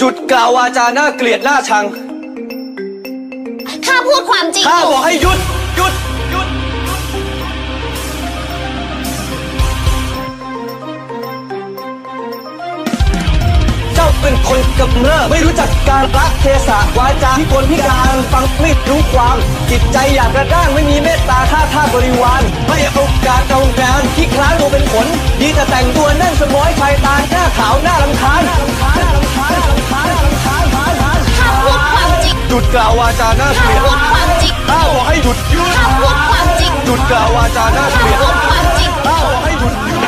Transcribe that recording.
จุดกล่าววาจาน่าเกลียดน่าชัง ข้าพูดความจริงข้าอยู่บอกให้หยุดหยุดหยุด เจ้าเป็นคนกำเริบไม่รู้จักการรักเทศะวาจาที่คนพิการฟังไม่รู้ความ จิตใจอยากกระด้างไม่มีเมตตาท่าท่าบริวาร ไม่โอกาสเอางานที่คล้านตัวเป็นขนดีแต่แต่งตัว หยุดกล่าววาจาหน้าเกลียดความจริงข้าบอกให้หยุดหยุดข้าความจริงหยุดกล่าววาจาหน้าเกลียดความจริงข้าบอกให้หยุดหยุด